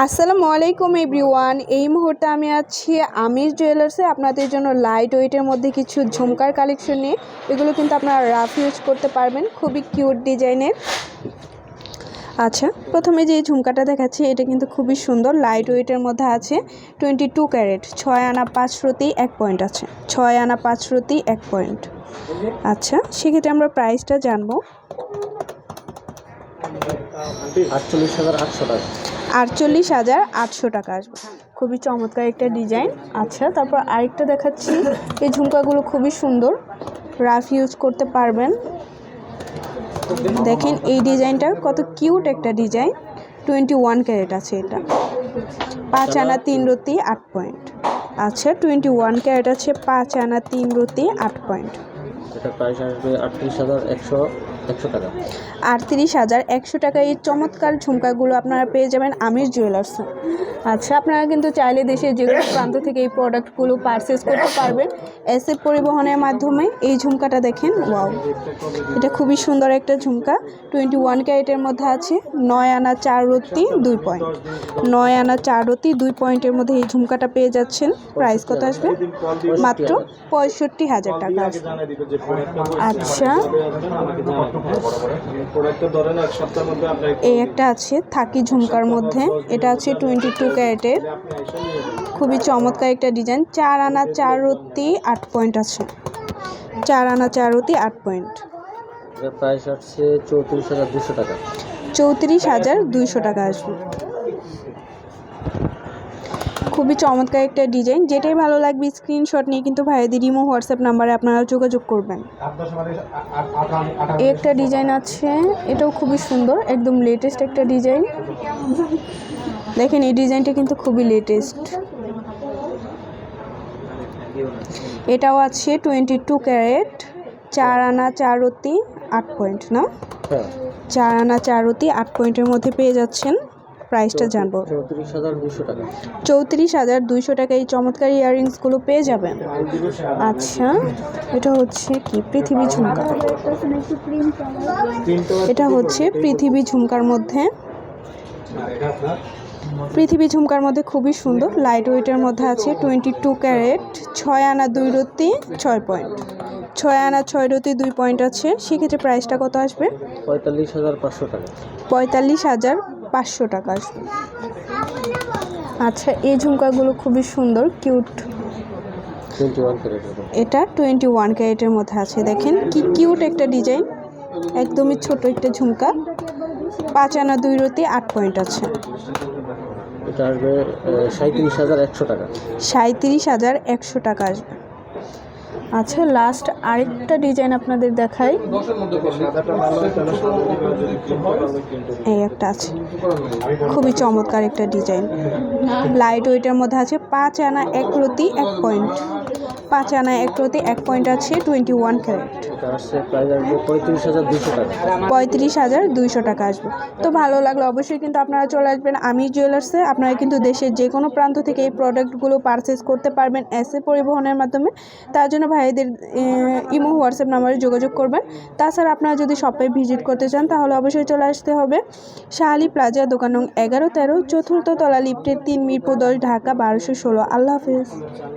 আসসালামু আলাইকুম এভরিওয়ান। এই মুহূর্তে আমি আছি আমির জুয়েলার্সে আপনাদের জন্য লাইট ওয়েটের মধ্যে কিছু ঝুমকার কালেকশন নিয়ে। এগুলো কিন্তু আপনারা রাফ ইউজ করতে পারবেন। খুবই কিউট ডিজাইনের আচ্ছা প্রথমে যে ঝুমকাটা দেখাচ্ছি, এটা কিন্তু খুবই সুন্দর। লাইট ওয়েটের মধ্যে আছে টোয়েন্টি টু ক্যারেট ছয় আনা পাঁচ রতি, এক পয়েন্ট আছে। ছয় আনা পাঁচ রতি, এক পয়েন্ট আচ্ছা সেক্ষেত্রে আমরা প্রাইসটা জানব। আটচল্লিশ হাজার আটশো টাকা আসবে। খুবই চমৎকার একটা ডিজাইন। আচ্ছা তারপর আরেকটা দেখাচ্ছি। এই ঝুমকাগুলো খুবই সুন্দর। রাফ ইউজ করতে পারবেন। দেখেন এই ডিজাইনটা কত কিউট একটা ডিজাইন। টোয়েন্টি ওয়ান ক্যারেট আছে এটা। পাঁচ আনা তিন রতি, আট পয়েন্ট। আচ্ছা টোয়েন্টি ওয়ান ক্যারেট আছে পাঁচ আনা তিন রতি, আট পয়েন্ট। এটা প্রাইস আসবে আটত্রিশ হাজার একশো টাকা। আটত্রিশ হাজার একশো টাকা এই চমৎকার ঝুমকাগুলো আপনারা পেয়ে যাবেন আমির জুয়েলার্সে। আচ্ছা আপনারা কিন্তু চাইলে দেশের যে কোনো প্রান্ত থেকে এই প্রোডাক্টগুলো পারচেস করতে পারবেন। এসএফ পরিবহনের মাধ্যমে এই ঝুমকাটা দেখেন, ওয়াও। এটা খুবই সুন্দর একটা ঝুমকা। টোয়েন্টি ওয়ান ক্যারেটের মধ্যে আছে, নয় আনা চার রত্তি, দুই পয়েন্ট নয় আনা চার রত্তি, দুই পয়েন্টের মধ্যে এই ঝুমকাটা পেয়ে যাচ্ছেন। প্রাইস কত আসবে? মাত্র পঁয়ষট্টি হাজার টাকা আচ্ছা। এই একটা আছে থাকি ঝুমকার মধ্যে। এটা আছে টোয়েন্টি টু ক্যারেটের। খুবই চমৎকার একটা ডিজাইন। চার আনা চার রতি আট পয়েন্ট আছে। চার আনা চার রতি আট পয়েন্ট। প্রাইস আসছে চৌত্রিশ হাজার দুশো টাকা। চৌত্রিশ হাজার দুইশো টাকা আসবে। খুবই চমৎকার একটা ডিজাইন। যেটাই ভালো লাগবে স্ক্রিনশট নিয়ে কিন্তু ভাইদের ইমো হোয়াটসঅ্যাপ নাম্বারে আপনারা যোগাযোগ করবেন। একটা ডিজাইন আছে এটাও খুবই সুন্দর একদম লেটেস্ট একটা ডিজাইন। দেখেন এই ডিজাইনটা কিন্তু খুবই লেটেস্ট এটাও আছে টোয়েন্টি টু ক্যারেট চার আনা চারতি আট পয়েন্ট না? হ্যাঁ। চার আনা চারতি আট পয়েন্টের মধ্যে পেয়ে যাচ্ছেন। প্রাইসটা জানব। চৌত্রিশ হাজার দুইশো টাকা। এই চমৎকার ইয়াররিংসগুলো পেয়ে যাবেন। আচ্ছা এটা হচ্ছে কি? পৃথিবী ঝুমকা। এটা হচ্ছে পৃথিবী ঝুমকার মধ্যে। পৃথিবী ঝুমকার মধ্যে খুবই সুন্দর। লাইট ওয়েটের মধ্যে আছে টোয়েন্টি টু ক্যারেট ছয় আনা দুই রতি ছয় পয়েন্ট ছয় আনা ছয় রতি দুই পয়েন্ট আছে। সেক্ষেত্রে প্রাইসটা কত আসবে? পঁয়তাল্লিশ হাজার পাঁচশো টাকা। পঁয়তাল্লিশ হাজার পাঁচশো টাকা আসবে। আচ্ছা এই ঝুমকাগুলো খুবই সুন্দর কিউট। এটা টোয়েন্টি ওয়ান ক্যারেটের মধ্যে আছে দেখেন। কি কিউট একটা ডিজাইন একদমই ছোট একটা ঝুমকা। পাঁচ আনা দুই রতি আট পয়েন্ট আছে। এটা আসবে সাঁত্রিশ হাজার একশো টাকা। সাঁত্রিশ হাজার একশো টাকা আসবে। আচ্ছা লাস্ট আরেকটা ডিজাইন আপনাদের দেখাই। এই একটা আছে। খুবই চমৎকার একটা ডিজাইন লাইট ওয়েটের মধ্যে আছে পাঁচ আনা এক রতি, এক পয়েন্ট পাঁচ আনা এক রতি এক পয়েন্ট আছে টোয়েন্টি ওয়ান ক্যারেট পঁয়ত্রিশ হাজার দুশো টাকা পঁয়ত্রিশ হাজার দুইশো টাকা আসবে। তো ভালো লাগল অবশ্যই কিন্তু আপনারা চলে আসবেন আমি জুয়েলার্সে আপনারা কিন্তু দেশের যে কোনো প্রান্ত থেকে এই প্রোডাক্টগুলো পারচেস করতে পারবেন এসে পরিবহনের মাধ্যমে। তার জন্য ভাইদের ইমো হোয়াটসঅ্যাপ নাম্বারে যোগাযোগ করবেন। তাছাড়া আপনারা যদি শপে ভিজিট করতে চান, তাহলে অবশ্যই চলে আসতে হবে। শাহালি প্লাজা, দোকান নং এগারো তেরো, চতুর্থ তলা লিফটের তিন মিরপুর দশ, ঢাকা বারোশো ষোলো। আল্লাহ হাফেজ।